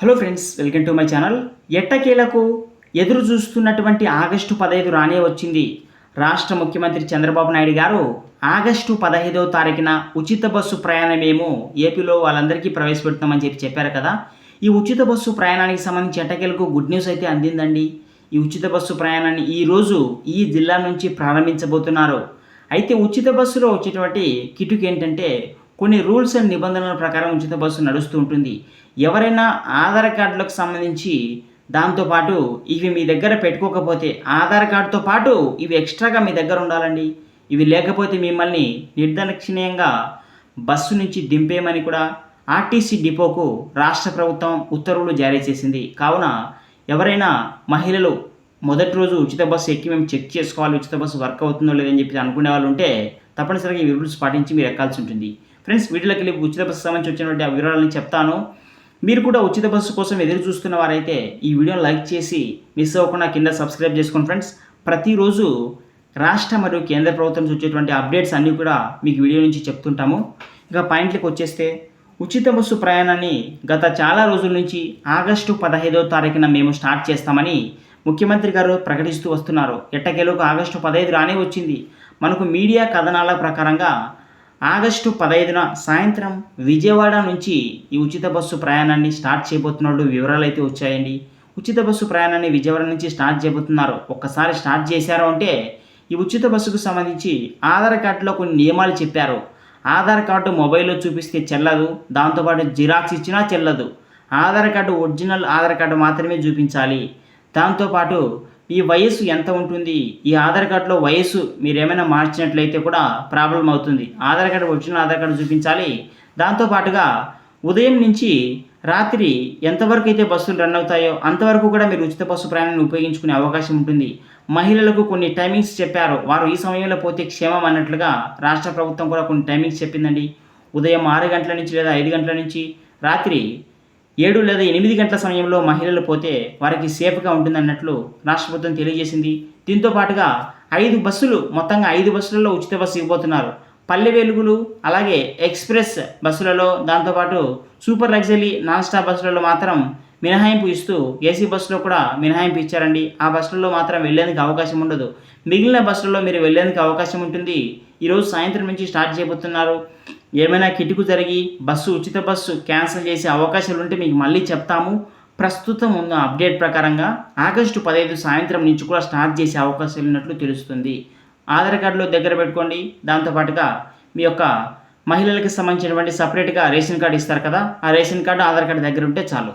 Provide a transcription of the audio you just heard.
Hello friends welcome to my channel ఎట్టకేలకు ఎదురు చూస్తున్నటువంటి ఆగస్టు పదహైదు రానే వచ్చింది. రాష్ట్ర ముఖ్యమంత్రి చంద్రబాబు నాయుడు గారు ఆగస్టు పదహైదవ తారీఖున ఉచిత బస్సు ప్రయాణమేమో ఏపీలో వాళ్ళందరికీ ప్రవేశపెడతామని చెప్పి చెప్పారు కదా. ఈ ఉచిత బస్సు ప్రయాణానికి సంబంధించి ఎట్టకేలకు గుడ్ న్యూస్ అయితే అందిందండి. ఈ ఉచిత బస్సు ప్రయాణాన్ని ఈరోజు ఈ జిల్లా నుంచి ప్రారంభించబోతున్నారు. అయితే ఉచిత బస్సులో వచ్చేటువంటి కిటుకు ఏంటంటే కొన్ని రూల్స్ అండ్ నిబంధనల ప్రకారం ఉచిత బస్సు నడుస్తూ ఉంటుంది. ఎవరైనా ఆధార్ కార్డులకు సంబంధించి దాంతోపాటు ఇవి మీ దగ్గర పెట్టుకోకపోతే ఆధార్ కార్డుతో పాటు ఇవి ఎక్స్ట్రాగా మీ దగ్గర ఉండాలండి. ఇవి లేకపోతే మిమ్మల్ని నిర్దాక్షిణ్యంగా బస్సు నుంచి దింపేయమని కూడా ఆర్టీసీ డిపోకు రాష్ట్ర ప్రభుత్వం ఉత్తర్వులు జారీ చేసింది. కావున ఎవరైనా మహిళలు మొదటి రోజు ఉచిత బస్సు ఎక్కి మేము చెక్ చేసుకోవాలి ఉచిత బస్సు వర్క్ అవుతుందో లేదని చెప్పి అనుకునే వాళ్ళు ఉంటే తప్పనిసరిగా ఈ రూల్స్ పాటించి మీరు ఎక్కాల్సి ఉంటుంది. ఫ్రెండ్స్ వీటిలోకి వెళ్ళి ఉచిత బస్సు సంబంధించి వచ్చినటువంటి ఆ వివరాలను చెప్తాను. మీరు కూడా ఉచిత బస్సు కోసం ఎదురు చూస్తున్న వారైతే ఈ వీడియోని లైక్ చేసి మిస్ అవ్వకుండా కింద సబ్స్క్రైబ్ చేసుకోండి ఫ్రెండ్స్. ప్రతిరోజు రాష్ట్ర మరియు కేంద్ర ప్రభుత్వం నుంచి వచ్చేటువంటి అప్డేట్స్ అన్నీ కూడా మీకు వీడియో నుంచి చెప్తుంటాము. ఇక పాయింట్లకు వచ్చేస్తే ఉచిత బస్సు ప్రయాణాన్ని గత చాలా రోజుల నుంచి ఆగస్టు పదహైదవ తారీఖున మేము స్టార్ట్ చేస్తామని ముఖ్యమంత్రి గారు ప్రకటిస్తూ వస్తున్నారు. ఎట్టకేలకు ఆగస్టు పదహైదు రానే వచ్చింది. మనకు మీడియా కథనాల ప్రకారంగా ఆగస్టు పదహైదున సాయంత్రం విజయవాడ నుంచి ఈ ఉచిత బస్సు ప్రయాణాన్ని స్టార్ట్ చేయబోతున్నట్లు వివరాలు అయితే వచ్చాయండి. ఉచిత బస్సు ప్రయాణాన్ని విజయవాడ నుంచి స్టార్ట్ చేయబోతున్నారు. ఒక్కసారి స్టార్ట్ చేశారు అంటే ఈ ఉచిత బస్సుకు సంబంధించి ఆధార్ కార్డులో కొన్ని నియమాలు చెప్పారు. ఆధార్ కార్డు మొబైల్లో చూపిస్తే చెల్లదు. దాంతోపాటు జిరాక్స్ ఇచ్చినా చెల్లదు. Aadhaar card original Aadhaar card మాత్రమే చూపించాలి. దాంతోపాటు ఈ వయస్సు ఎంత ఉంటుంది? ఈ ఆధార్ కార్డులో వయస్సు మీరు ఏమైనా మార్చినట్లయితే కూడా ప్రాబ్లం అవుతుంది. Aadhaar card original Aadhaar card చూపించాలి. దాంతోపాటుగా ఉదయం నుంచి రాత్రి ఎంతవరకు అయితే బస్సులు రన్ అవుతాయో అంతవరకు కూడా మీరు ఉచిత బస్సు ప్రయాణాన్ని ఉపయోగించుకునే అవకాశం ఉంటుంది. మహిళలకు కొన్ని టైమింగ్స్ చెప్పారు. వారు ఈ సమయంలో పోతే క్షేమం అన్నట్లుగా రాష్ట్ర ప్రభుత్వం కూడా కొన్ని టైమింగ్స్ చెప్పిందండి. ఉదయం ఆరు గంటల నుంచి లేదా ఐదు గంటల నుంచి రాత్రి ఏడు లేదా ఎనిమిది గంటల సమయంలో మహిళలు పోతే వారికి సేఫ్గా ఉంటుందన్నట్లు రాష్ట్ర ప్రభుత్వం తెలియజేసింది. దీంతో పాటుగా ఐదు బస్సులు మొత్తంగా ఐదు బస్సులలో ఉచిత బస్సు ఇవ్వబోతున్నారు. పల్లె వెలుగులు అలాగే ఎక్స్ప్రెస్ బస్సులలో దాంతోపాటు సూపర్ లగ్జరీ నాన్ స్టాప్ బస్సులలో మాత్రం మినహాయింపు ఇస్తూ ఏసీ బస్సులో కూడా మినహాయింపు ఇచ్చారండి. ఆ బస్సులలో మాత్రం వెళ్ళేందుకు అవకాశం ఉండదు. మిగిలిన బస్సులలో మీరు వెళ్ళేందుకు అవకాశం ఉంటుంది. ఈరోజు సాయంత్రం నుంచి స్టార్ట్ చేయబోతున్నారు. ఏమైనా కిటుకు జరిగి బస్సు ఉచిత బస్సు క్యాన్సిల్ చేసే అవకాశాలు ఉంటే మీకు మళ్ళీ చెప్తాము. ప్రస్తుతం ఉన్న అప్డేట్ ప్రకారంగా ఆగస్టు పదహైదు సాయంత్రం నుంచి కూడా స్టార్ట్ చేసే అవకాశాలు ఉన్నట్లు తెలుస్తుంది. ఆధార్ కార్డులో దగ్గర పెట్టుకోండి. దాంతోపాటుగా మీ యొక్క మహిళలకు సంబంధించినటువంటి సపరేట్గా రేషన్ కార్డు ఇస్తారు కదా ఆ రేషన్ కార్డు ఆధార్ కార్డు దగ్గర ఉంటే చాలు.